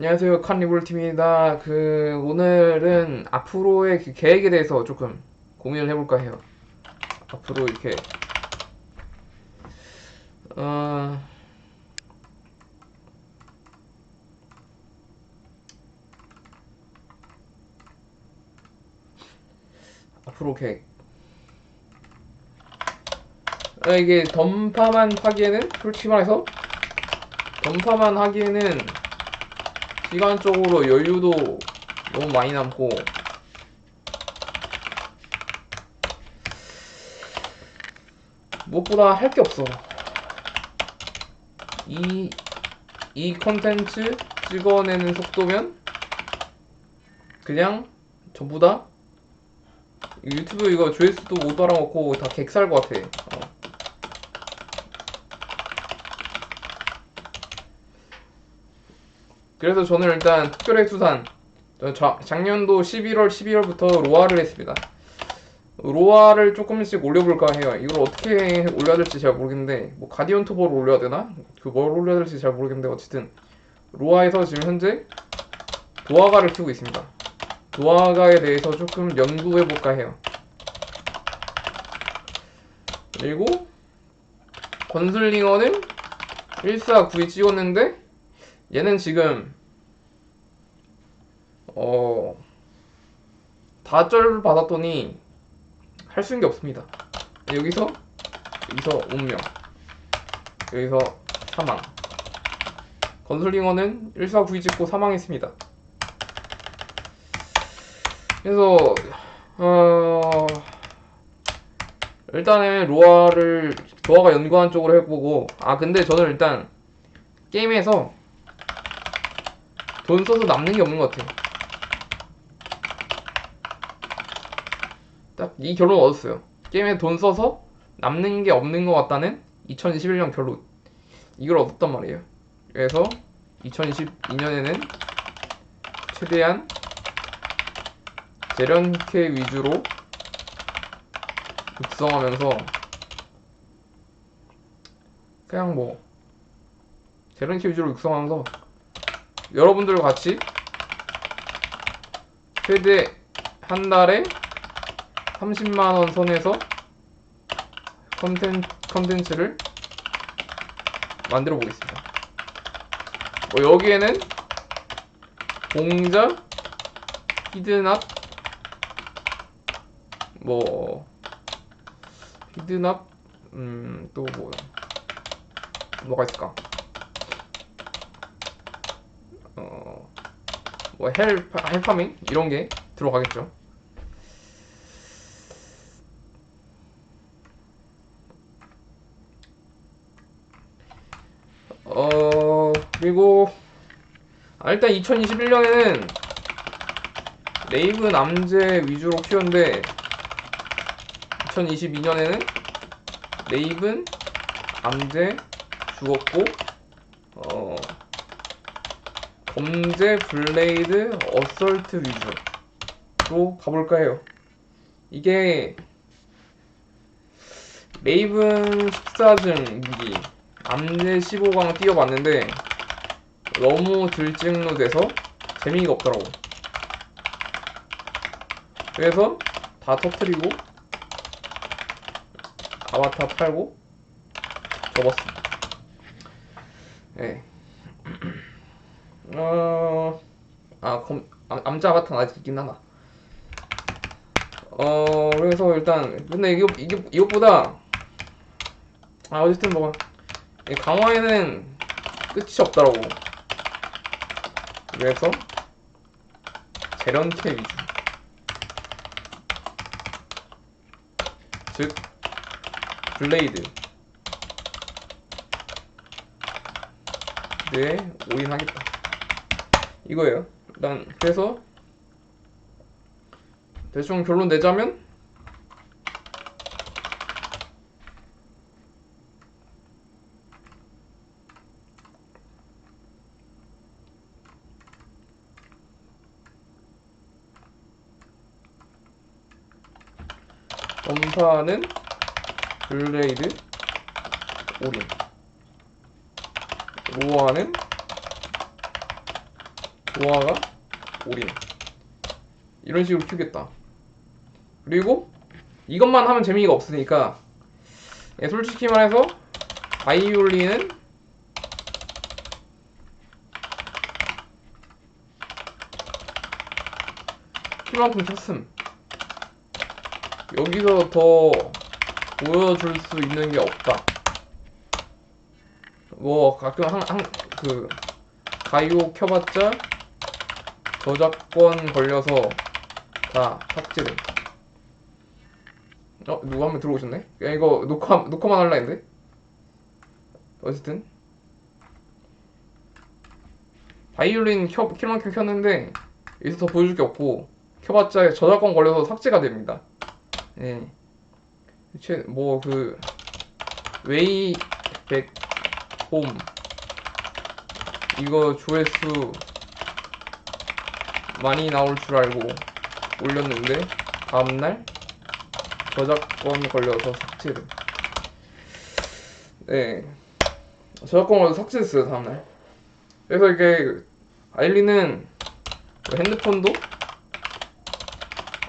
안녕하세요 칸리볼 팀입니다. 그 오늘은 앞으로의 그 계획에 대해서 조금 고민을 해볼까 해요. 앞으로 이렇게 어... 앞으로 계획 아, 이게 던파만 하기에는 솔직히 말해서 던파만 하기에는 시간적으로 여유도 너무 많이 남고 무엇보다 할 게 없어. 이, 이 컨텐츠 찍어내는 속도면 그냥 전부 다 유튜브 이거 조회수도 못 따라먹고 다 객살 것 같아. 어. 그래서 저는 일단 특별의 수산 저 자- 작년도 11월 12월부터 로아를 했습니다. 로아를 조금씩 올려볼까 해요. 이걸 어떻게 올려야 될지 잘 모르겠는데 뭐 가디언 투버를 올려야 되나? 그 뭘 올려야 될지 잘 모르겠는데 어쨌든 로아에서 지금 현재 도화가를 키우고 있습니다. 도화가에 대해서 조금 연구해볼까 해요. 그리고 건슬링어는 1492 찍었는데 얘는 지금 어 다절 받았더니 할 수 있는 게 없습니다. 여기서 여기서 운명 여기서 사망 건슬링어는 1492 찍고 사망했습니다. 그래서 어 일단은 로아를 로아가 연구한 쪽으로 해보고 아 근데 저는 일단 게임에서 돈 써서 남는 게 없는 것 같아요. 딱 이 결론 얻었어요. 게임에 돈 써서 남는 게 없는 것 같다는 2021년 결론. 이걸 얻었단 말이에요. 그래서 2022년에는 최대한 재련캐 위주로 육성하면서 그냥 뭐 재련캐 위주로 육성하면서 여러분들과 같이 최대 한 달에 30만원 선에서 컨텐, 컨텐츠를 만들어 보겠습니다. 뭐 여기에는 공자, 히드납, 뭐 히드납, 음, 또 뭐, 뭐가 있을까? 뭐 헬, 헬파밍 이런 게 들어가겠죠. 어, 그리고 아, 일단 2021년에는 레이브 남제 위주로 키웠는데 2022년에는 레이븐 암제 죽었고 어 검제 블레이드 어설트 위주로 가볼까 해요. 이게 레이븐 14중 무기 암제 15강 뛰어봤는데 너무 들증로 돼서 재미가 없더라고. 그래서 다 터트리고 아바타 팔고 접었습니다. 네. 어, 아, 검, 암, 암자 아바타는 아직 있긴 하나. 어, 그래서 일단, 근데 이게, 이게, 이것보다, 아, 어쨌든 뭐, 이 강화에는 끝이 없더라고. 그래서, 재련캐 위주. 즉, 블레이드. 네, 올인하겠다. 이거예요. 일단, 그래서, 대충 결론 내자면, 검사는 블레이드 올인 로아는 로아가 올인. 이런 식으로 키우겠다. 그리고 이것만 하면 재미가 없으니까 예, 솔직히 말해서 바이올린은 키만큼 쳤음. 여기서 더 보여줄 수 있는 게 없다. 뭐 가끔 한 한 그 가이오 켜봤자 저작권 걸려서 다 삭제돼. 어 누구 한 명 들어오셨네? 야 이거 녹화 녹화만 할라 했는데. 어쨌든 바이올린 켜 킬만큼 켰는데 여기서 더 보여줄 게 없고 켜봤자 저작권 걸려서 삭제가 됩니다. 예. 뭐그 웨이 백 홈 이거 조회수 많이 나올 줄 알고 올렸는데 다음날 저작권 걸려서 삭제돼. 네, 저작권 걸려서 삭제됐어요 다음날. 그래서 이게 아일리는 핸드폰도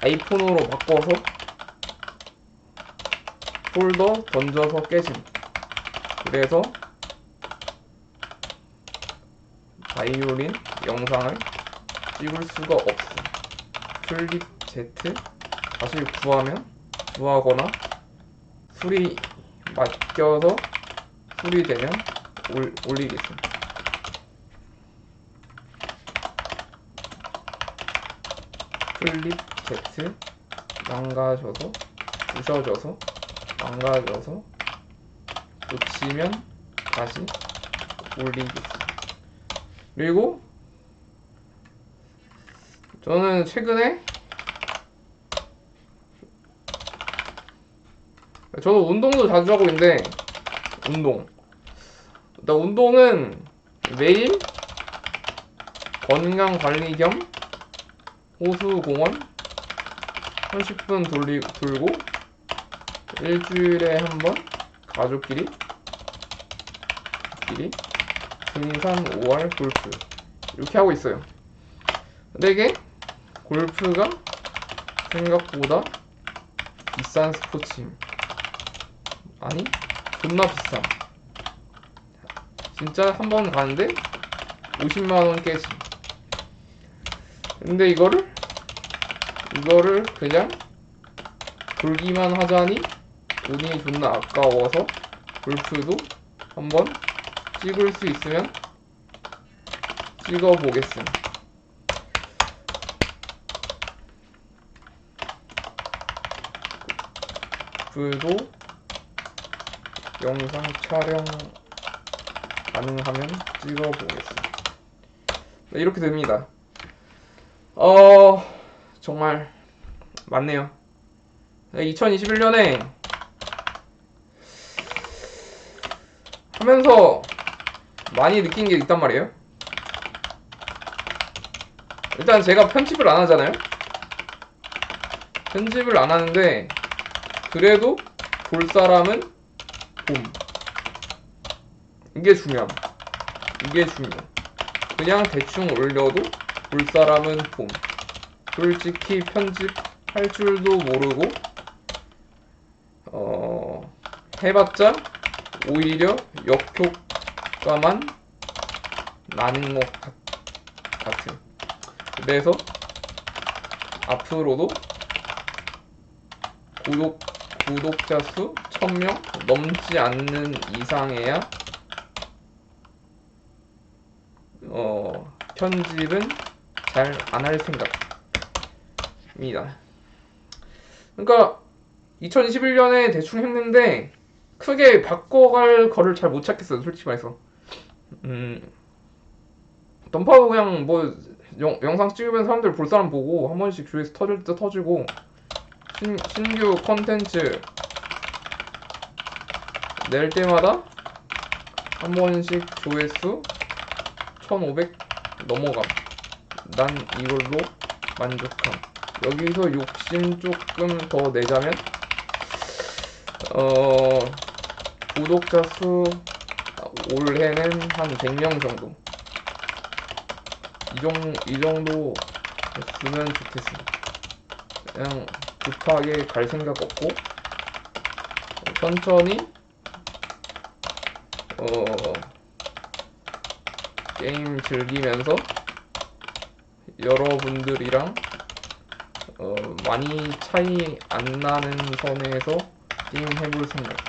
아이폰으로 바꿔서 폴더 던져서 깨짐. 그래서 바이올린 영상을 찍을 수가 없어. 클릭 Z 다시 구하면 구하거나 수리 맡겨서 수리되면 올, 올리겠습니다. 클릭 Z 망가져서 부셔져서 망가져서 놓치면 다시 올리겠습니다. 그리고 저는 최근에 저는 운동도 자주 하고 있는데 운동 나 운동은 매일 건강 관리 겸 호수 공원 30분 돌리, 돌고 일주일에 한 번 가족끼리 끼리 등산 5월 골프 이렇게 하고 있어요. 근데 이게 골프가 생각보다 비싼 스포츠임. 아니, 존나 비싸. 진짜 한 번 가는데 50만원 깨지. 근데 이거를, 이거를 그냥 돌기만 하자니 돈이 존나 아까워서 골프도 한번 찍을 수 있으면 찍어보겠 음. 불도 영상 촬영 가능하면 찍어보겠습니다. 네, 이렇게 됩니다. 어, 정말 많네요. 2021년에 하면서 많이 느낀 게 있단 말이에요. 일단 제가 편집을 안 하잖아요. 편집을 안 하는데 그래도 볼 사람은 봄. 이게 중요함. 이게 중요. 그냥 대충 올려도 볼 사람은 봄. 솔직히 편집할 줄도 모르고 어 해봤자 오히려 역효과만 나는 것 같, 같은. 그래서 앞으로도 구독 구독자 수 1000명 넘지 않는 이상해야 어 편집은 잘 안 할 생각입니다. 그러니까 2021년에 대충 했는데 크게 바꿔갈 거를 잘 못 찾겠어요, 솔직히 말해서. 음, 던파도 그냥 뭐 영, 영상 찍으면 사람들 볼 사람 보고 한 번씩 조회수 터질 때 터지고 신, 신규 컨텐츠 낼 때마다 한 번씩 조회수 1500 넘어감. 난 이걸로 만족함. 여기서 욕심 조금 더 내자면 어 구독자 수 올해는 한 100명 정도 이, 정, 이 정도 했으면 좋겠어. 그냥 급하게 갈 생각 없고 어, 천천히 어 게임 즐기면서 여러분들이랑 어 많이 차이 안 나는 선에서 게임 해볼 생각.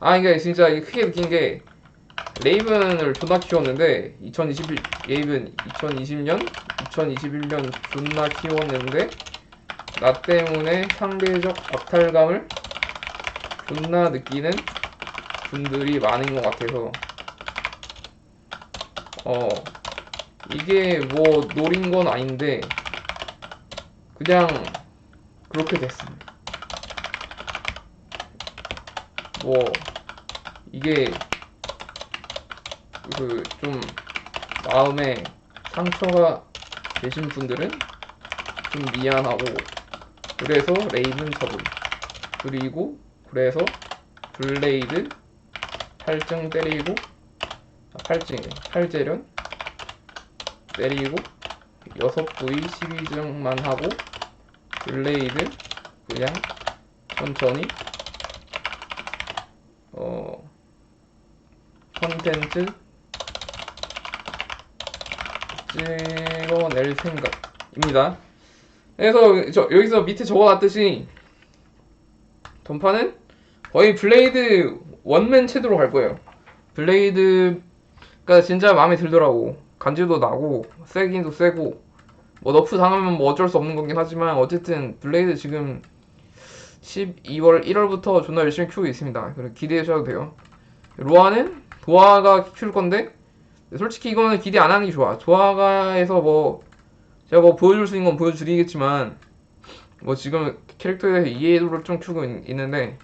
아 이게 진짜 크게 느낀 게 레이븐을 존나 키웠는데 2021 레이븐 2020년 2021년 존나 키웠는데 나 때문에 상대적 박탈감을 존나 느끼는 분들이 많은 것 같아서 어 이게 뭐 노린 건 아닌데 그냥 그렇게 됐습니다. 뭐 이게 그 좀 마음에 상처가 되신 분들은 좀 미안하고 그래서 레이븐 처분 그리고 그래서 블레이드 팔증 때리고 아, 팔증 팔재련 때리고 여섯 부위 12증만 하고 블레이드 그냥 천천히 어 컨텐츠 찍어낼 생각입니다. 그래서 저 여기서 밑에 적어놨듯이 던파는 거의 블레이드 원맨 채도로 갈 거예요. 블레이드가 진짜 마음에 들더라고. 간지도 나고 세긴도 세고 뭐 너프 당하면 뭐 어쩔 수 없는 거긴 하지만 어쨌든 블레이드 지금 12월 1월부터 존나 열심히 키우고 있습니다. 그래서 기대하셔도 돼요. 로아는 도화가 키울 건데 솔직히 이거는 기대 안 하는 게 좋아. 도화가에서 뭐 제가 뭐 보여줄 수 있는 건 보여드리겠지만 뭐 지금 캐릭터에 대해서 이해도를 좀 키우고 있, 있는데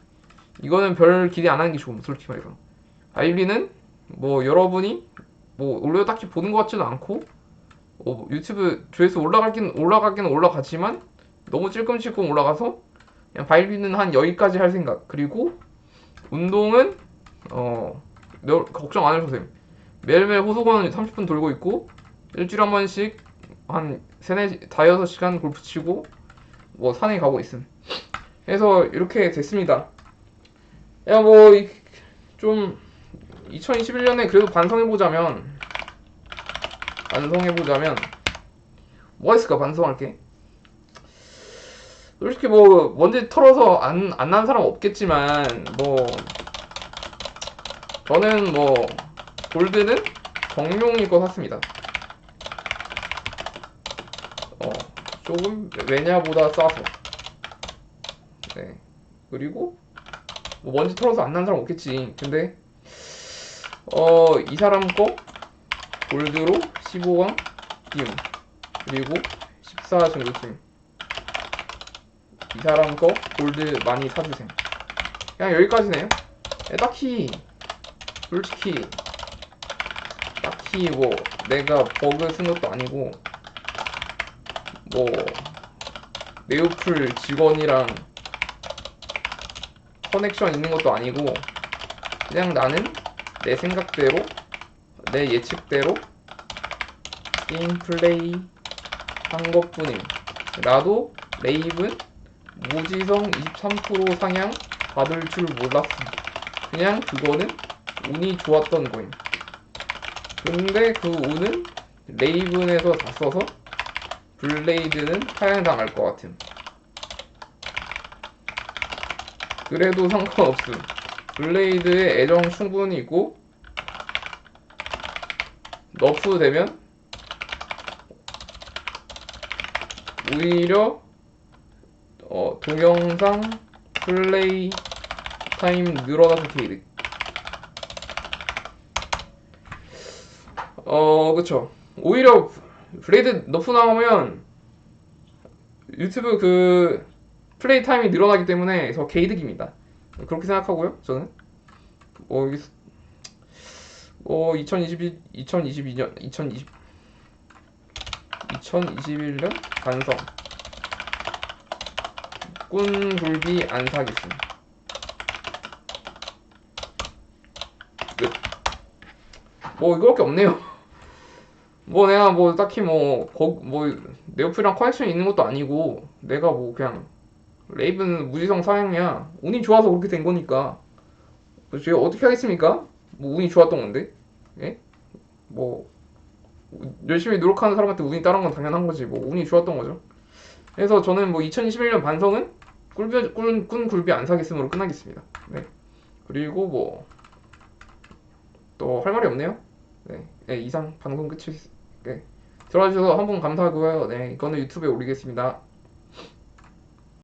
이거는 별 기대 안 하는 게 좋음 솔직히 말해서. 아이비는 뭐 여러분이 뭐 올려 딱히 보는 것 같지도 않고 어, 유튜브 조회수 올라가긴 올라가긴 올라가지만 너무 찔끔찔끔 올라가서 그냥 바이비는 한 여기까지 할 생각. 그리고 운동은 어 너, 걱정 안 하셔도 돼요. 매일매일 호소건 30분 돌고 있고 일주일에 한 번씩 한 세네 다 여섯 시간 골프 치고 뭐 산에 가고 있음. 그래서 이렇게 됐습니다. 야 뭐 좀 2021년에 그래도 반성해 보자면 반성해 보자면 뭐가 있을까 반성할 게. 솔직히 뭐 먼지 털어서 안 안 난 사람 없겠지만 뭐 저는 뭐 골드는 정용이 거 샀습니다. 어, 조금 왜냐보다 싸서. 네. 그리고 뭐 먼지 털어서 안 난 사람 없겠지. 근데 어, 이 사람 거 골드로 15강 띄움. 그리고 14 정도 띄움. 이 사람 거 골드 많이 사주세요. 그냥 여기까지네요. 예, 딱히 솔직히 딱히 뭐 내가 버그 쓴 것도 아니고 뭐 네오플 직원이랑 커넥션 있는 것도 아니고 그냥 나는 내 생각대로 내 예측대로 게임 플레이 한 것뿐임. 나도 레이븐 무지성 23% 상향 받을 줄 몰랐음. 그냥 그거는 운이 좋았던 거임. 근데 그 운은 레이븐에서 다 써서 블레이드는 파양당할 것 같음. 그래도 상관없음. 블레이드의 애정 충분히 있고 너프 되면 오히려 어, 동영상 플레이 타임 늘어나서 게이득. 어, 그쵸. 오히려 블레이드 너프 나오면 유튜브 그 플레이 타임이 늘어나기 때문에 더 개이득입니다. 그렇게 생각하고요, 저는. 뭐, 뭐, 2022, 2022년, 2020, 2021년 반성. 꾼불비 안 사겠음. 끝. 뭐, 이거밖에 없네요. 뭐 내가 뭐 딱히 뭐, 거, 뭐 네오플이랑 커넥션이 있는 것도 아니고 내가 뭐 그냥 레이븐 무지성 사양이야. 운이 좋아서 그렇게 된 거니까. 뭐 제가 어떻게 하겠습니까? 뭐 운이 좋았던 건데. 예? 뭐 열심히 노력하는 사람한테 운이 따른 건 당연한 거지. 뭐 운이 좋았던 거죠. 그래서 저는 뭐 2021년 반성은 꿀비, 꿀, 꾼 굴비 안 사겠음으로 끝나겠습니다. 네. 그리고 뭐 또 할 말이 없네요. 네. 네, 이상 방송 끝이 네. 들어와주셔서 한 번 감사하고요. 네, 이거는 유튜브에 올리겠습니다.